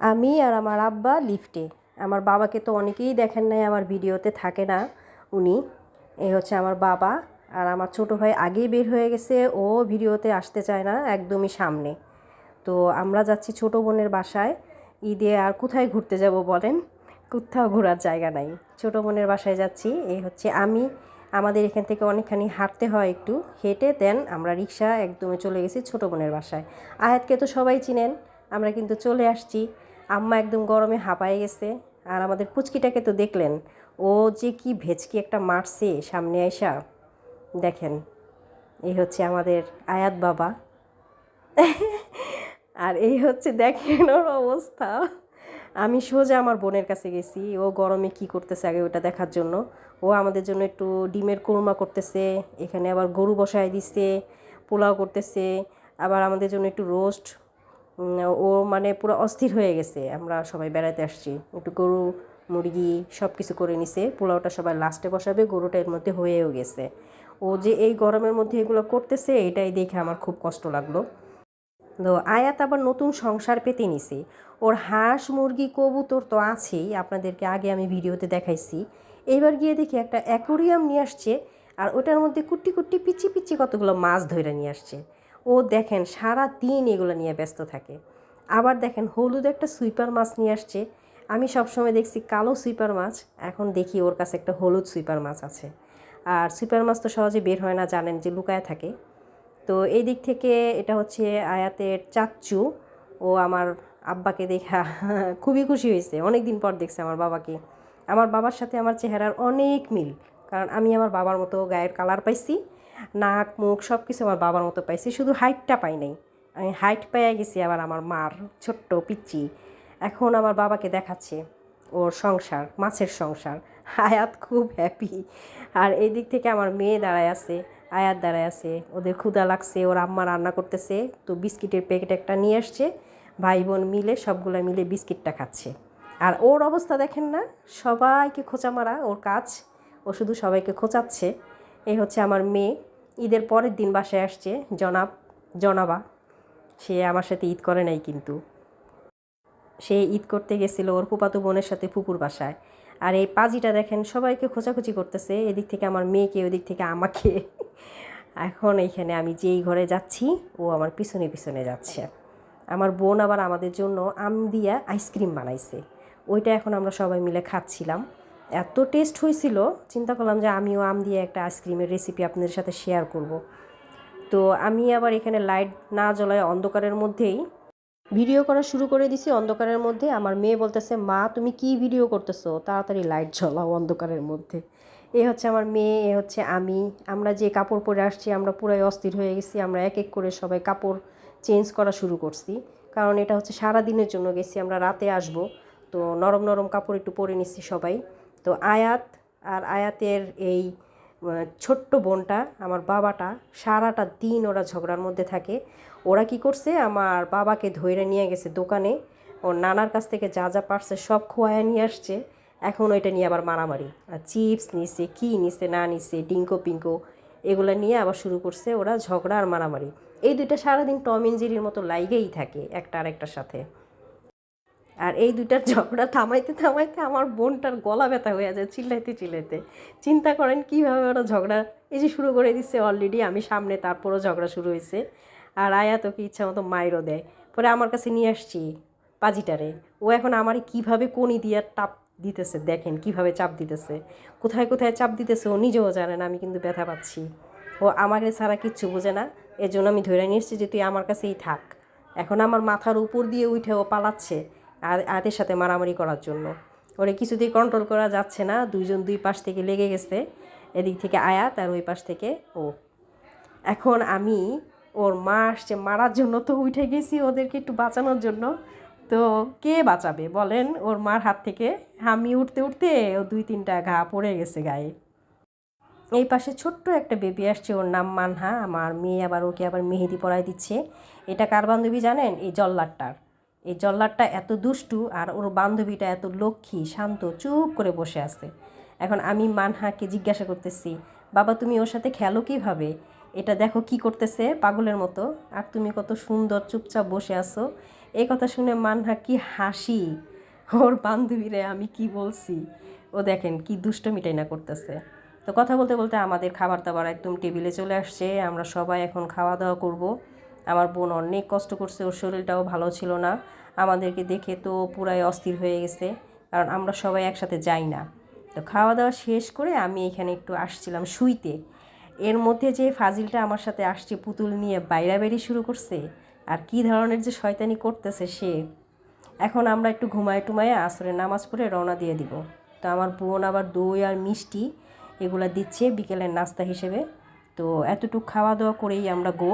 আমি আর আমার আব্বা লিফটে। আমার বাবাকে তো অনেকেই দেখেন নাই, আমার ভিডিওতে থাকে না উনি। এই হচ্ছে আমার বাবা আর আমার ছোট ভাই আগেই বের হয়ে গেছে, ও ভিডিওতে আসতে চায় না একদমই সামনে। তো আমরা যাচ্ছি ছোট বোনের বাসায়। ঈদে আর কোথায় ঘুরতে যাব বলেন? কোথাও ঘোরার জায়গা নাই। ছোট বোনের বাসায় যাচ্ছি। এই হচ্ছে আমি। আমাদের এখান থেকে অনেকখানি হাঁটতে হয় একটু। হেঁটে দেন আমরা রিক্সা, একদমই চলে গেছি ছোট বোনের বাসায়। আয়াতকে তো সবাই চিনেন, আমরা কিন্তু চলে আসছি। আম্মা একদম গরমে হাঁপায়ে গেছে আর আমাদের পুচকিটাকে তো দেখলেন। ও যে কি ভেচকি একটা মারছে সামনে আইসা। দেখেন এই হচ্ছে আমাদের আয়াত বাবা। আর এই হচ্ছে দেখেন ওর অবস্থা। আমি সোজা আমার বোনের কাছে গেছি, ও গরমে কি করতেছে আগে ওটা দেখার জন্য। ও আমাদের জন্য একটু ডিমের কোরমা করতেছে, এখানে আবার গরু বসায় দিচ্ছে পোলাও করতেছে, আবার আমাদের জন্য একটু রোস্ট ও মানে পুরো অস্থির হয়ে গেছে। আমরা সবাই বেড়াতে আসছি। একটু গরু, মুরগি সব কিছু করে নিছে। পোলাওটা সবাই লাস্টে বসাবে, গরুটা এর মধ্যে হয়েও গেছে। ও যে এই গরমের মধ্যে এগুলো করতেছে, এটাই দেখে আমার খুব কষ্ট লাগল। তো আয়াত আবার নতুন সংসার পেতে নিছে। ওর হাঁস, মুরগি, কবুতর তো আছেই। আপনাদেরকে আগে আমি ভিডিওতে দেখাইছি। এইবার গিয়ে দেখি একটা অ্যাকোরিয়াম নিয়ে আসছে, আর ওটার মধ্যে কুটি কুটি পিচি পিচি কতগুলো মাছ ধরে নিয়ে আসছে। ও দেখেন সারা দিন এগুলো নিয়ে ব্যস্ত থাকে। আবার দেখেন হলুদ একটা সুইপার মাছ নিয়ে আসছে। আমি সবসময় দেখছি কালো সুইপার মাছ, এখন দেখি ওর কাছে একটা হলুদ সুইপার মাছ আছে। আর সুইপার মাছ তো সহজে বের হয় না, জানেন যে লুকায় থাকে। তো এই দিক থেকে এটা হচ্ছে আয়াতের চাচ্চু। ও আমার আব্বাকে দেখা খুবই খুশি হয়েছে। অনেক দিন পর দেখছে আমার বাবাকে। আমার বাবার সাথে আমার চেহারার অনেক মিল। কারণ আমি আমার বাবার মতো গায়ের কালার পাইছি। নাক, মুখ সব কিছু আমার বাবার মতো পাইছি, শুধু হাইটটা পাই নাই। আমি হাইট পেয়ে গেছি আবার আমার মার ছোট্ট পিচ্চি। এখন আমার বাবাকে দেখাচ্ছে ওর সংসার, মাছের সংসার। আয়াত খুব হ্যাপি আর এই দিক থেকে আমার মেয়ে দাঁড়ায় আছে, আয়াত দাঁড়ায় আছে। ওদের ক্ষুদা লাগছে, ওর আম্মা রান্না করতেছে। তো বিস্কিটের প্যাকেট একটা নিয়ে আসছে। ভাই বোন মিলে সবগুলো মিলে বিস্কিটটা খাচ্ছে। আর ওর অবস্থা দেখেন না, সবাইকে খোঁচা মারা, ওর কাজ। ও শুধু সবাইকে খোঁচাচ্ছে। এই হচ্ছে আমার মেয়ে। ঈদের পরের দিন বাসায় আসছে, জনাব, জনাবা। সে আমার সাথে ঈদ করে নাই কিন্তু। সে ঈদ করতে গেছিল ওর ফুপাতো বোনের সাথে ফুপুর বাসায়। আর এই পাজিটা দেখেন, সবাইকে খোঁচাখুচি করতেছে, এদিক থেকে আমার মেয়েকে, ওদিক থেকে আমাকে। এখন এইখানে আমি যেই ঘরে যাচ্ছি, ও আমার পিছনে পিছনে যাচ্ছে। আমার বোন আবার আমাদের জন্য আম দিয়া আইসক্রিম বানাইছে। ওইটা এখন আমরা সবাই মিলে খাচ্ছিলাম। এত টেস্ট হয়েছিল, চিন্তা করলাম যে আমিও আম দিয়ে একটা আইসক্রিমের রেসিপি আপনাদের সাথে শেয়ার করব। তো আমি আবার এখানে লাইট না জ্বলায় অন্ধকারের মধ্যেই ভিডিও করা শুরু করে দিছি। অন্ধকারের মধ্যে আমার মেয়ে বলতেছে, মা, তুমি কি ভিডিও করতেছো? তাড়াতাড়ি লাইট জ্বলাও অন্ধকারের মধ্যে। এ হচ্ছে আমার মেয়ে, এ হচ্ছে আমি। আমরা যে কাপড় পরে আসছি, আমরা পুরাই অস্থির হয়ে গেছি। আমরা এক এক করে সবাই কাপড় চেঞ্জ করা শুরু করছি। কারণ এটা হচ্ছে সারা দিনের জন্য গেছি, আমরা রাতে আসব। তো নরম নরম কাপড় একটু পরে নিচ্ছি সবাই। তো আয়াত আর আয়াতের এই ছোট্ট বোনটা, আমার বাবাটা, সারাটা দিন ওরা ঝগড়ার মধ্যে থাকে। ওরা কি করছে, আমার বাবাকে ধৈর্য নিয়ে গেছে দোকানে। ওর নানার কাছ থেকে যা যা পারছে সব খোয়ায় নিয়ে আসছে। এখন ওইটা নিয়ে আবার মারামারি। আর চিপস নিছে, কী নিছে, না নিছে, ডিঙ্কো পিঙ্কো, এগুলো নিয়ে আবার শুরু করছে ওরা ঝগড়া আর মারামারি। এই দুইটা সারাদিন টম ইঞ্জিরির মতো লাইগেই থাকে একটা আরেকটার সাথে। আর এই দুইটার ঝগড়া থামাইতে থামাইতে আমার বোনটার গলা ব্যথা হয়ে যায় চিল্লাইতে চিল্লাইতে। চিন্তা করেন কীভাবে ওরা ঝগড়া, এই যে শুরু করে দিচ্ছে অলরেডি আমি সামনে তারপরও ঝগড়া শুরু হয়েছে আর আয়া তোকে ইচ্ছা মতো মাইরও দেয়। পরে আমার কাছে নিয়ে আসছি পাজিটারে। ও এখন আমার কীভাবে কোনি দিয়ে টাপ দিতেছে দেখেন, কীভাবে চাপ দিতেছে। কোথায় কোথায় চাপ দিতেছে ও নিজেও জানে না, আমি কিন্তু ব্যথা পাচ্ছি। ও আমাকে ছাড়া কিচ্ছু বোঝে না এর জন্য আমি ধরে নিয়ে এসেছি যে তুই আমার কাছেই থাক। এখন আমার মাথার উপর দিয়ে উঠে ও পালাচ্ছে। আয়াতের সাথে মারামারি করার জন্য। ওরে কিছুতেই কন্ট্রোল করা যাচ্ছে না। দুইজন দুই পাশ থেকে লেগে গেছে। এদিক থেকে আয়াত আর ওই পাশ থেকে ও। এখন আমি ওর মা আসছে মারার জন্য তো উঠে গেছি ওদেরকে একটু বাঁচানোর জন্য। তো কে বাঁচাবে বলেন? ওর মার হাত থেকে আমি উঠতে উঠতে ও দুই তিনটা ঘা পড়ে গেছে গায়ে। এই পাশে ছোট্ট একটা বেবি আসছে, ওর নাম মানহা। আমার মেয়ে আবার ওকে আবার মেহেদি পরাই দিচ্ছে। এটা কার বান্ধবী জানেন? এই জল্লাদটার এই জল্লাদটা এত দুষ্টু আর ওর বান্ধবীটা এত লক্ষ্মী, শান্ত, চুপ করে বসে আছে। এখন আমি মানহাকে জিজ্ঞাসা করতেছি, বাবা, তুমি ওর সাথে খেলো কীভাবে? এটা দেখো কি করতেছে পাগলের মতো। আর তুমি কত সুন্দর চুপচাপ বসে আছো। এই কথা শুনে মানহা কি হাসি। ওর বান্ধবীরে আমি কি বলছি? ও দেখেন কি দুষ্টমিটাই না করতেছে। তো কথা বলতে বলতে আমাদের খাবার দাবার একদম টেবিলে চলে আসছে। আমরা সবাই এখন খাওয়া দাওয়া করব। আমার বোন অনেক কষ্ট করছে, ওর শরীরটাও ভালো ছিল না। আমাদেরকে দেখে তো পুরাই অস্থির হয়ে গেছে, কারণ আমরা সবাই একসাথে যাই না। তো খাওয়া দাওয়া শেষ করে আমি এখানে একটু আসছিলাম শুইতে। এর মধ্যে যে ফাজিলটা আমার সাথে আসছে, পুতুল নিয়ে বাইরা বাইরাবেরি শুরু করছে, আর কি ধরনের যে শয়তানি করতেছে সে। এখন আমরা একটু ঘুমায় টুমায় আসরে নামাজ পড়ে রওনা দিয়ে দিব। তো আমার বোন আবার দই আর মিষ্টি এগুলা দিচ্ছে বিকেলের নাস্তা হিসেবে। তো এতটুকু খাওয়া দাওয়া করেই আমরা গো।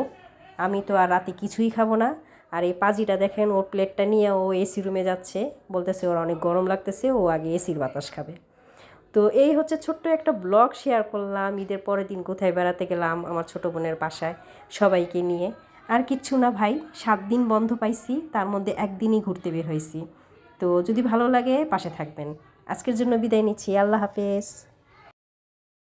আমি তো আর রাতে কিছুই খাব না। আর এই পাজিটা দেখেন, ওর প্লেটটা নিয়ে ও এসি রুমে যাচ্ছে। বলতেছে ওর অনেক গরম লাগতেছে, ও আগে এসির বাতাস খাবে। তো এই হচ্ছে ছোট্ট একটা ব্লগ শেয়ার করলাম। ঈদের পরের দিন কোথায় বেড়াতে গেলাম আমার ছোট বোনের বাসায় সবাইকে নিয়ে। আর কিচ্ছু না ভাই, সাত দিন বন্ধ পাইছি, তার মধ্যে একদিনই ঘুরতে বের হয়েছি। তো যদি ভালো লাগে, পাশে থাকবেন। আজকের জন্য বিদায় নিচ্ছি, আল্লাহ হাফেজ।